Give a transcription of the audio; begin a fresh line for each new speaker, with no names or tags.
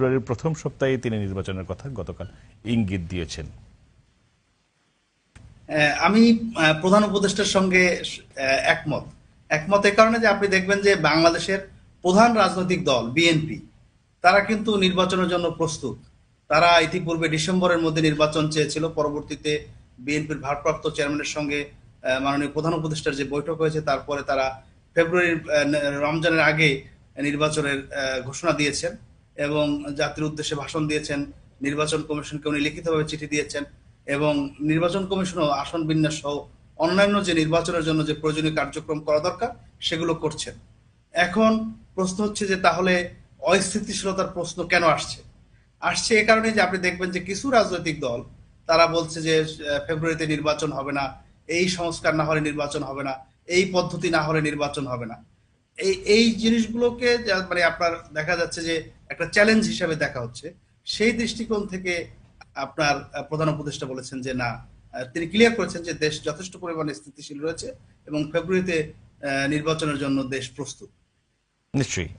ফেব্রুয়ারির প্রথম সপ্তাহে তিনি নির্বাচনের কথা গতকাল ইঙ্গিত দিয়েছেন।
আমি প্রধান উপদেষ্টার সঙ্গে একমত। একমত এ কারণে যে আপনি দেখবেন যে বাংলাদেশের প্রধান রাজনৈতিক দল, বিএনপি, তারা কিন্তু নির্বাচনের জন্য প্রস্তুত। তারা ইতিপূর্বে ডিসেম্বরের মধ্যে নির্বাচন চেয়েছিল। পরবর্তীতে বিএনপির ভারপ্রাপ্ত চেয়ারম্যানের সঙ্গে মাননীয় প্রধান উপদেষ্টার যে বৈঠক হয়েছে, তারপরে তারা ফেব্রুয়ারির রমজানের আগে নির্বাচনের ঘোষণা দিয়েছেন। এবং জাতির উদ্দেশ্যে ভাষণ দিয়েছেন, নির্বাচন কমিশনকে উনি লিখিতভাবে চিঠি দিয়েছেন এবং নির্বাচন কমিশনও আসন বিন্যাস সহ অন্যান্য যে নির্বাচনের জন্য যে প্রয়োজনীয় কার্যক্রম করা দরকার, সেগুলো করছেন। এখন প্রশ্ন হচ্ছে যে তাহলে অস্থিতিশীলতার প্রশ্ন কেন আসছে? আসছে এ কারণে যে আপনি দেখবেন যে কিছু রাজনৈতিক দল, তারা বলছে যে ফেব্রুয়ারিতে নির্বাচন হবে না, এই সংস্কার না হলে নির্বাচন হবে না, এই পদ্ধতি না হলে নির্বাচন হবে না। এই এই জিনিসগুলোকে মানে আপনার দেখা যাচ্ছে যে একটা চ্যালেঞ্জ হিসাবে দেখা হচ্ছে, সেই দৃষ্টিকোণ থেকে আপনার প্রধান উপদেষ্টা বলেছেন যে না তিনি ক্লিয়ার করেছেন যে দেশ যথেষ্ট পরিমাণে স্থিতিশীল রয়েছে এবং ফেব্রুয়ারিতে নির্বাচনের জন্য দেশ প্রস্তুত।
নিশ্চয়ই।